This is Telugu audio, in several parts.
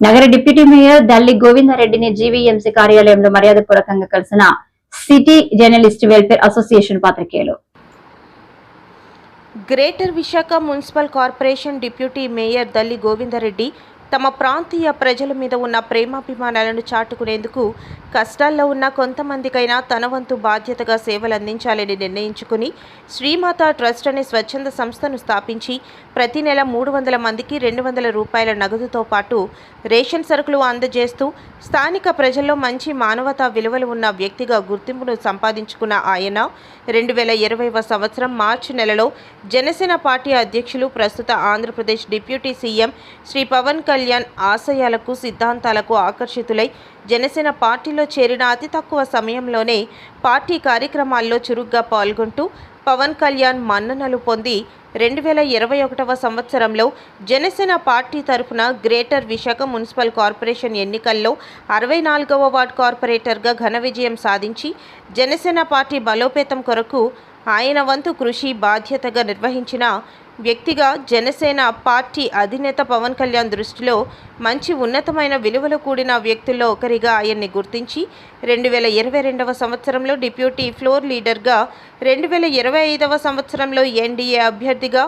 నగర డిప్యూటీ మేయర్ దల్లి గోవిందారెడ్డిని జీవీఎంసీ కార్యాలయంలో మర్యాదపూర్వకంగా కలిసిన సిటీ జర్నలిస్ట్ వెల్ఫేర్ అసోసియేషన్ పాత్రికేయులు. Greater Visakha municipal corporation deputy mayor Dalli Govinda Reddy తమ ప్రాంతీయ ప్రజల మీద ఉన్న ప్రేమాభిమానాలను చాటుకునేందుకు కష్టాల్లో ఉన్న కొంతమందికైనా తన వంతు బాధ్యతగా సేవలు అందించాలని నిర్ణయించుకుని శ్రీమాత ట్రస్ట్ అనే స్వచ్ఛంద సంస్థను స్థాపించి ప్రతి నెల మూడు వందల మందికి రెండు వందల రూపాయల నగదుతో పాటు రేషన్ సరుకులు అందజేస్తూ స్థానిక ప్రజల్లో మంచి మానవతా విలువలు ఉన్న వ్యక్తిగా గుర్తింపును సంపాదించుకున్న ఆయన రెండు వేల ఇరవైవ సంవత్సరం మార్చి నెలలో జనసేన పార్టీ అధ్యక్షులు ప్రస్తుత ఆంధ్రప్రదేశ్ డిప్యూటీ సీఎం శ్రీ పవన్ కళ్యాణ్ ఆశయాలకు సిద్ధాంతాలకు ఆకర్షితులై జనసేన పార్టీలో చేరిన అతి తక్కువ సమయంలోనే పార్టీ కార్యక్రమాల్లో చురుగ్గా పాల్గొంటూ పవన్ కళ్యాణ్ మన్ననలు పొంది రెండు వేల ఇరవై ఒకటవ సంవత్సరంలో జనసేన పార్టీ తరఫున గ్రేటర్ విశాఖ మున్సిపల్ కార్పొరేషన్ ఎన్నికల్లో అరవై నాలుగవ వార్డ్ కార్పొరేటర్గా ఘన విజయం సాధించి జనసేన పార్టీ బలోపేతం కొరకు ఆయన వంతు కృషి బాధ్యతగా నిర్వహించిన వ్యక్తిగా జనసేన పార్టీ అధినేత పవన్ కళ్యాణ్ దృష్టిలో మంచి ఉన్నతమైన విలువలు కూడిన వ్యక్తుల్లో ఒకరిగా ఆయన్ని గుర్తించి రెండు వేల ఇరవై రెండవ సంవత్సరంలో డిప్యూటీ ఫ్లోర్ లీడర్గా రెండు వేల ఇరవై ఐదవ సంవత్సరంలో ఎన్డీఏ అభ్యర్థిగా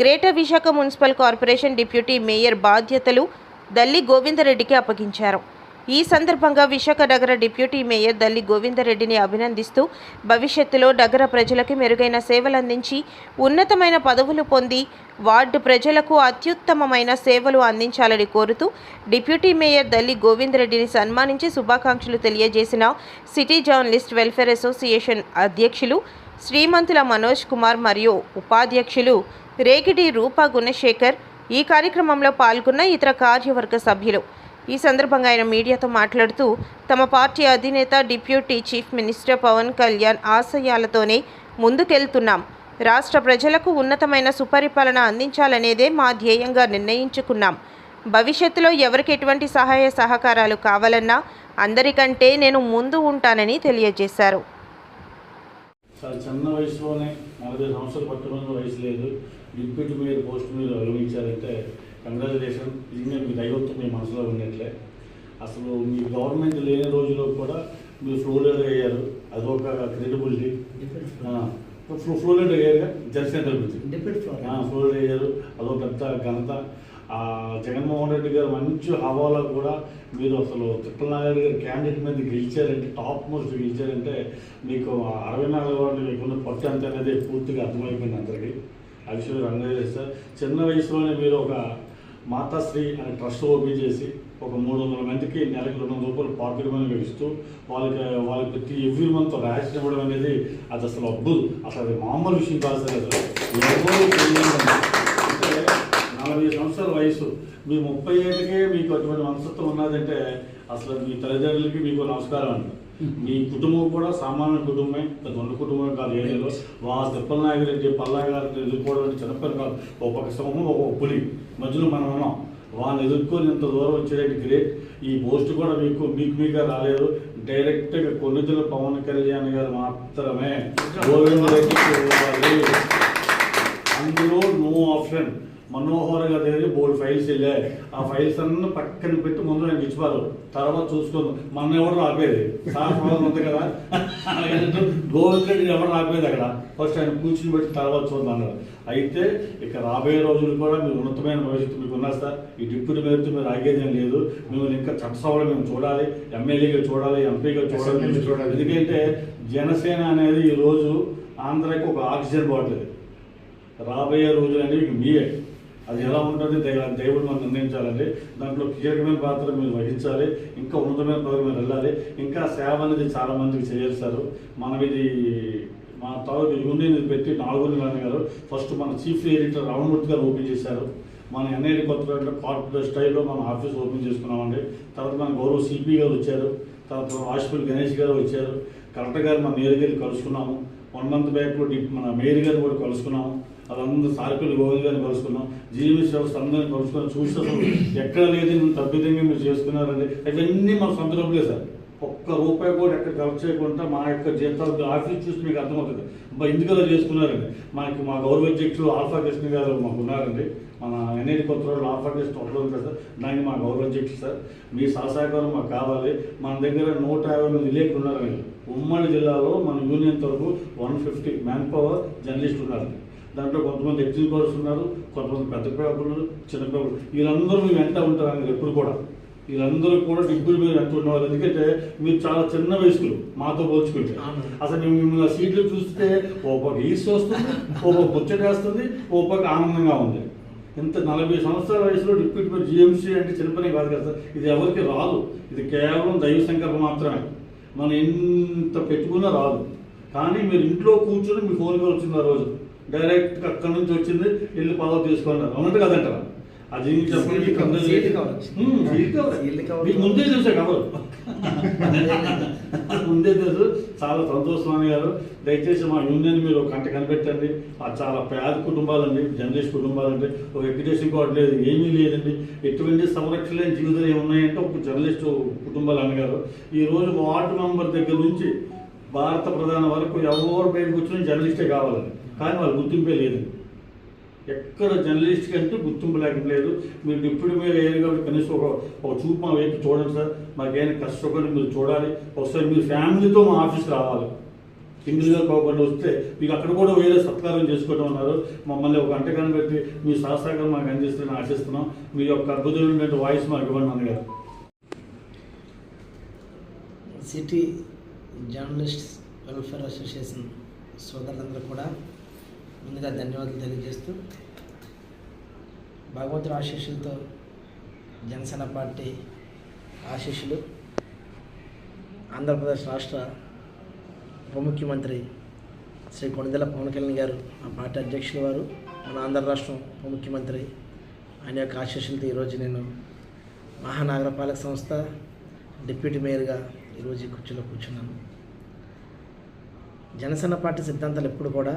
greater Visakha municipal corporation deputy mayor బాధ్యతలు దల్లి గోవిందరెడ్డికి అప్పగించారు. ఈ సందర్భంగా విశాఖ నగర డిప్యూటీ మేయర్ దల్లి గోవిందరెడ్డిని అభినందిస్తూ భవిష్యత్తులో నగర ప్రజలకు మెరుగైన సేవలందించి ఉన్నతమైన పదవులు పొంది వార్డు ప్రజలకు అత్యుత్తమమైన సేవలు అందించాలని కోరుతూ డిప్యూటీ మేయర్ దల్లి గోవిందరెడ్డిని సన్మానించి శుభాకాంక్షలు తెలియజేసిన సిటీ జర్నలిస్ట్ వెల్ఫేర్ అసోసియేషన్ అధ్యక్షులు శ్రీమంతుల మనోజ్ కుమార్ మరియు ఉపాధ్యక్షులు రేగిడి రూపా గుణశేఖర్ ఈ కార్యక్రమంలో పాల్గొన్న ఇతర కార్యవర్గ సభ్యులు. ఈ సందర్భంగా ఆయన మీడియాతో మాట్లాడుతూ తమ పార్టీ అధినేత deputy chief minister Pawan Kalyan ఆశయాలతోనే ముందుకెళ్తున్నాం. రాష్ట్ర ప్రజలకు ఉన్నతమైన సుపరిపాలన అందించాలనేదే మా ధ్యేయంగా నిర్ణయించుకున్నాం. భవిష్యత్తులో ఎవరికి ఎటువంటి సహాయ సహకారాలు కావాలన్నా అందరికంటే నేను ముందు ఉంటానని తెలియజేశారు. చాలా చిన్న వయసులోనే నలభై సంవత్సరాలు పట్టుకున్న వయసు లేదు. డిప్యూటీ మేయర్ పోస్ట్ మీద అలవించారంటే కంగ్రాచులేషన్. ఇది మీ దైవత్వం మీ మనసులో ఉన్నట్లే. అసలు మీ గవర్నమెంట్ లేని రోజుల్లో కూడా మీరు ఫ్లో లీడర్ అయ్యారు అదొక క్రెడిబిలిటీ. ఫ్లో ఫ్లో లీడర్ అయ్యారుగా? జనసేన ఫ్లో లీడర్ అయ్యారు. అదో పెద్ద ఘనత. ఆ, జగన్మోహన్ రెడ్డి గారు మంచి హవాలో కూడా మీరు అసలు తిప్పలనాయుడు గారు క్యాండిడేట్ మీద గెలిచారంటే టాప్ మోస్ట్ గెలిచారంటే మీకు అరవై నాలుగు వాళ్ళు మీకున్న పట్టు ఎంత అనేది పూర్తిగా అర్థమైపోయింది అందరికీ. విషయం రంగయ్య సార్. చిన్న వయసులోనే మీరు ఒక మాతాశ్రీ అనే ట్రస్ట్ ఓపెన్ చేసి ఒక మూడు వందల మందికి నెలకు రెండు వందల రూపాయలు పాకెట్ మనీ ఇస్తూ వాళ్ళకి వాళ్ళకి ప్రతి ఎవ్రీ మంత్ ర్యాష్ ఇవ్వడం అనేది అది అసలు అబ్బు అసలు అది మామూలు విషయం కాదు సార్ అసలు. నలభై సంవత్సరాల వయసు. మీ ముప్పై ఏళ్ళకే మీకు అటువంటి మనస్తత్వం ఉన్నదంటే అసలు మీ తల్లిదండ్రులకి మీకు నమస్కారం అండి. మీ కుటుంబం కూడా సామాన్య కుటుంబమే పెద్ద కుటుంబం కాదు ఏరియాలో వా తిప్పల నాయకుడు పల్లా గారిని ఎదుర్కోవడం చిన్నపిల్ల కాదు. ఒక పక్క సింహం ఒక పులి. మధ్యలో మనం ఉన్నాం. వాళ్ళని ఎదుర్కొని ఇంత దూరం వచ్చేటట్టు గ్రేట్ ఈ పోస్ట్ కూడా మీకు మీకు మీగా రాలేదు. డైరెక్ట్గా కొన్నితుల పవన్ కళ్యాణ్ గారు మాత్రమే గోవింద రెడ్డికి అందులో నో ఆప్షన్ మనోహర్ గారి దగ్గర బోర్డు ఫైల్స్ వెళ్ళాయి. ఆ ఫైల్స్ అన్ని పక్కన పెట్టి ముందు నేను ఇచ్చిపారు. తర్వాత చూసుకోను మన ఎవరు ఆపేది సార్ ఉంది కదా? గోవింద్ రెడ్డి ఎవరు ఆపేది అక్కడ? ఫస్ట్ ఆయన కూర్చుని పెట్టి తర్వాత చూద్దాం అయితే ఇక రాబోయే రోజులు కూడా మీరు ఉన్నతమైన భవిష్యత్తు మీకు ఉన్నారు సార్? ఈ డిప్యూటీ మేయర్తో మీరు ఆగేదేం లేదు. మిమ్మల్ని ఇంకా చట్టసభలో మేము చూడాలి. ఎమ్మెల్యేగా చూడాలి ఎంపీగా చూడాలి. చూడాలి. ఎందుకంటే జనసేన అనేది ఈ రోజు ఆంధ్రాకి ఒక ఆక్సిజన్ బాటిల్. రాబోయే రోజులు అనేవి మీయే. అది ఎలా ఉంటుంది? దేవుడు మనం నిర్ణయించాలండి దాంట్లో కీలకమైన పాత్ర మీరు వహించాలి ఇంకా ఉన్నతమైన పాత్ర మీరు వెళ్ళాలి. ఇంకా సేవ అనేది చాలా మందికి చేయాలి మనం ఇది మా తాలూకు యూనియన్ పెట్టి నాలుగు నెలలు గారు ఫస్ట్ మన చీఫ్ ఎడిటర్ రామమూర్తి గారు ఓపెన్ చేశారు. మన ఎన్ఐడి కొత్త కార్పొరేట్ స్టైల్లో మనం ఆఫీస్ ఓపెన్ చేసుకున్నామండి. తర్వాత మన గౌరవ సిపి గారు వచ్చారు. తర్వాత వాజ్పేయి గణేష్ గారు వచ్చారు. కలెక్టర్ గారు మన నేరుగా వెళ్ళి కలుసుకున్నాము. వన్ మంత్ బ్యాక్లో డి- మన మేయర్ గారిని కూడా కలుసుకున్నాము. అదంతా సారిపల్లి గోవింద్ గారిని కలుసుకున్నాం. జీవి వ్యవస్థ అందరిని కలుసుకున్నాం చూసి అసలు ఎక్కడ లేదు ఇంత మీరు చేసుకున్నారండి అవన్నీ మన సొంత డబ్బులే సార్. ఒక్క రూపాయి కూడా ఎక్కడ ఖర్చు చేయకుండా మా యొక్క జీతాలు ఆఫీస్ చూసి మీకు అర్థమవుతుంది. బా ఎందుకలా చేసుకున్నారండి మనకి మా గౌరవ అధ్యక్షులు ఆల్ఫా కృష్ణ గారు మాకు ఉన్నారండి. మన ఎన్ఐటి కొత్త రోజులు ఆల్ఫా కృష్ణ ఒకటి కదా సార్. దానికి మా గౌరవ అధ్యక్షులు సార్. మీ సహసహకారం మాకు కావాలి. మన దగ్గర నూట యాభై మంది విలేకరులు ఉన్నారండి ఉమ్మడి జిల్లాలో మన యూనియన్ తరఫు one fifty man power journalist ఉన్నారండి దాంట్లో కొంతమంది ఎగ్జిక్యూటివ్స్ ఉన్నారు కొంతమంది పెద్ద పేపర్లు చిన్న పేపర్లు వీళ్ళందరూ మీ వెంట ఉంటారు ఎప్పుడు కూడా. వీళ్ళందరూ కూడా డిగ్గులు మీరు వెంట ఉన్నవారు ఎందుకంటే మీరు చాలా చిన్న వయసులు మాతో పోల్చుకుంటే. అసలు మేము మిమ్మల్ని సీట్లు చూస్తే ఓ పక్క ఈస్ట్ వస్తుంది ఓ పక్క ముచ్చటేస్తుంది ఓ పక్క ఆనందంగా ఉంది. ఇంత నలభై సంవత్సరాల వయసులో డిప్యూటీ మరి జిఎంసీ అంటే చిన్న పని కాదు కదా సార్. ఇది ఎవరికి రాదు. ఇది కేవలం దైవ సంకల్పం మాత్రమే. మనం ఎంత పెట్టుకున్నా రాదు. కానీ మీరు ఇంట్లో కూర్చొని మీ ఫోన్ కాల్ వచ్చింది ఆ రోజు. డైరెక్ట్ అక్కడి నుంచి వచ్చింది వెళ్ళి పదవి తీసుకున్నారు అవునంటే కదంటారా అది చెప్పండి. మీకు ముందే చూసా కవర్ ముందే తెలుసు. చాలా సంతోషం గారు దయచేసి మా యూనియన్ మీరు ఒక కంట కనిపెట్టండి. ఆ చాలా పేద కుటుంబాలండి జర్నలిస్ట్ కుటుంబాలండి ఒక ఎడ్యుకేషన్ కార్డు లేదు ఏమీ లేదండి. ఎటువంటి సంరక్షణ లేని జీవితాలు ఏమున్నాయంటే ఒక జర్నలిస్ట్ కుటుంబాలు అన్నగారు. ఈ రోజు వార్డు మెంబర్ దగ్గర నుంచి భారత ప్రధాని వరకు ఎవరు బయటకు వచ్చిన జర్నలిస్టే కావాలండి. కానీ వాళ్ళు గుర్తింపే లేదండి ఎక్కడ జర్నలిస్ట్ కంటే గుర్తింపు లేకపోలేదు. మీరు డిప్యూటీ మీద ఏది కాబట్టి కనీసం ఒక ఒక చూపు మా వైపు చూడండి సార్. మాకేమైనా కష్టపడి మీరు చూడాలి. ఒకసారి మీరు ఫ్యామిలీతో మా ఆఫీస్కి రావాలి. సింగిల్గా కాకుండా వస్తే మీకు అక్కడ కూడా వేరే సత్కారం చేసుకోవడం ఉన్నారు మమ్మల్ని ఒక గంట కనిపెట్టి మీ సహసాగం మాకు అందిస్తారని ఆశిస్తున్నాం. మీ యొక్క అద్భుతమైనటువంటి వాయిస్ మాకు ఇవ్వండి అన్నగారు సిటీ జర్నలిస్ట్ వెల్ఫేర్ అసోసియేషన్ సోదరులందరూ కూడా ముందుగా ధన్యవాదాలు తెలియజేస్తూ భగవంతుడు ఆశీస్సులతో జనసేన పార్టీ ఆశీస్సులు ఆంధ్రప్రదేశ్ రాష్ట్ర ఉప ముఖ్యమంత్రి శ్రీ కొణిదెల పవన్ కళ్యాణ్ గారు మా పార్టీ అధ్యక్షులు వారు మన ఆంధ్ర రాష్ట్రం ఉప ముఖ్యమంత్రి ఆయన యొక్క ఆశీస్సులతో ఈరోజు నేను మహానగరపాలక సంస్థ డిప్యూటీ మేయర్గా ఈరోజు ఈ కుర్చీలో కూర్చున్నాను. జనసేన పార్టీ సిద్ధాంతాలు ఎప్పుడు కూడా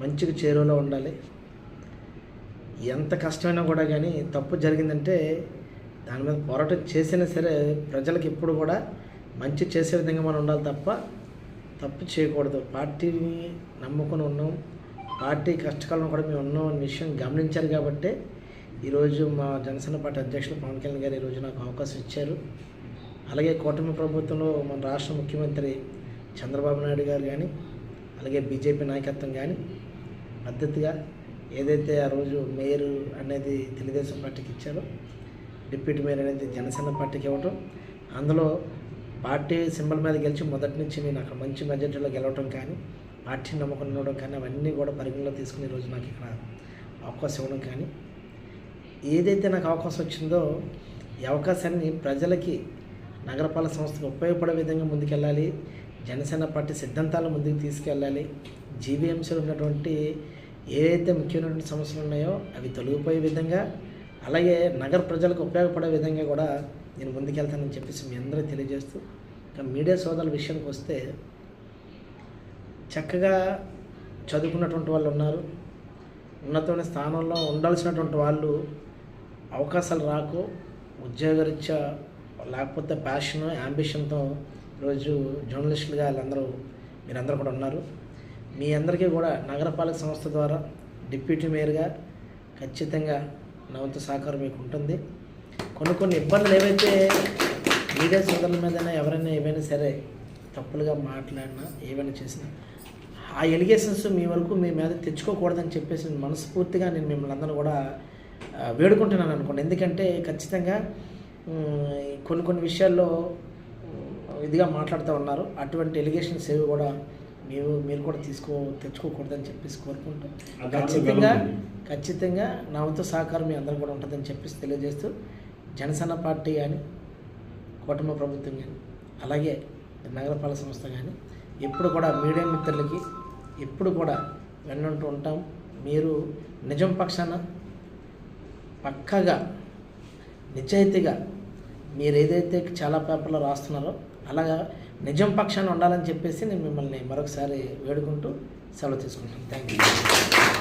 మంచికి చేరువలో ఉండాలి. ఎంత కష్టమైనా కూడా కానీ తప్పు జరిగిందంటే దాని మీద పోరాటం చేసినా సరే ప్రజలకు ఎప్పుడు కూడా మంచి చేసే విధంగా మనం ఉండాలి తప్ప తప్పు చేయకూడదు. పార్టీని నమ్ముకొని ఉన్నాం. పార్టీ కష్టకాలంలో కూడా మేము ఉన్నాం అనే విషయం గమనించారు కాబట్టే ఈరోజు మా జనసేన పార్టీ అధ్యక్షులు పవన్ కళ్యాణ్ గారు ఈరోజు నాకు అవకాశం ఇచ్చారు. అలాగే కూటమి ప్రభుత్వంలో మన రాష్ట్ర ముఖ్యమంత్రి చంద్రబాబు నాయుడు గారు కానీ అలాగే బీజేపీ నాయకత్వం కానీ మద్దతుగా ఏదైతే ఆ రోజు మేయర్ అనేది తెలుగుదేశం పార్టీకి ఇచ్చారో డిప్యూటీ మేయర్ అనేది జనసేన పార్టీకి ఇవ్వటం అందులో పార్టీ సింబల్ మీద గెలిచి మొదటి నుంచి నేను అక్కడ మంచి మెజార్టీలో గెలవటం కానీ పార్టీ నమ్మకం ఉండడం కానీ అవన్నీ కూడా పరిగణలో తీసుకుని ఈరోజు నాకు ఇక్కడ అవకాశం ఇవ్వడం కానీ ఏదైతే నాకు అవకాశం వచ్చిందో ఈ అవకాశాన్ని ప్రజలకి నగరపాలక సంస్థకు ఉపయోగపడే విధంగా ముందుకెళ్ళాలి జనసేన పార్టీ సిద్ధాంతాలు ముందుకు తీసుకెళ్ళాలి. జీవీఎంసీలో ఉన్నటువంటి ఏదైతే ముఖ్యమైనటువంటి సమస్యలు ఉన్నాయో అవి తొలగిపోయే విధంగా అలాగే నగర ప్రజలకు ఉపయోగపడే విధంగా కూడా నేను ముందుకెళ్తానని చెప్పేసి మీ అందరికీ తెలియజేస్తూ ఇంకా మీడియా సోదరుల విషయానికి వస్తే చక్కగా చదువుకున్నటువంటి వాళ్ళు ఉన్నారు. ఉన్నతమైన స్థానంలో ఉండాల్సినటువంటి వాళ్ళు అవకాశాలు రాకు ఉద్యోగరీత్యా లేకపోతే ప్యాషన్ యాంబిషన్తో ఈరోజు జర్నలిస్టులుగా వాళ్ళందరూ మీరందరూ కూడా ఉన్నారు. మీ అందరికీ కూడా నగరపాలక సంస్థ ద్వారా డిప్యూటీ మేయర్గా ఖచ్చితంగా నా వంతు సహకారం మీకు ఉంటుంది. కొన్ని కొన్ని ఇబ్బందులు ఏవైతే మీడియా సోదరుల మీదైనా ఎవరైనా ఏవైనా సరే తప్పులుగా మాట్లాడినా ఏమైనా చేసినా ఆ ఎలిగేషన్స్ మీ వరకు మీ మీద తెచ్చుకోకూడదని చెప్పేసి నేను మనస్ఫూర్తిగా నేను మిమ్మల్ని అందరూ కూడా వేడుకుంటున్నాను అనుకోండి. ఎందుకంటే ఖచ్చితంగా కొన్ని కొన్ని విషయాల్లో ఇదిగా మాట్లాడుతూ ఉన్నారు. అటువంటి ఎలిగేషన్స్ ఏవి కూడా మీరు మీరు కూడా తీసుకో తెచ్చుకోకూడదని చెప్పేసి కోరుకుంటూ ఖచ్చితంగా ఖచ్చితంగా నా వంతు సహకారం మీ అందరూ కూడా ఉంటుందని చెప్పేసి తెలియజేస్తూ జనసేన పార్టీ కానీ కూటమి ప్రభుత్వం కానీ అలాగే నగరపాలక సంస్థ కానీ ఎప్పుడు కూడా మీడియా మిత్రులకి ఎప్పుడు కూడా వెన్నంటూ ఉంటాం. మీరు నిజం పక్షాన పక్కగా నిజాయితీగా మీరు ఏదైతే చాలా పేపర్లో రాస్తున్నారో అలాగా నిజం పక్షాన్ని ఉండాలని చెప్పేసి నేను మిమ్మల్ని మరొకసారి వేడుకుంటూ సెలవు తీసుకుంటాను. Thank you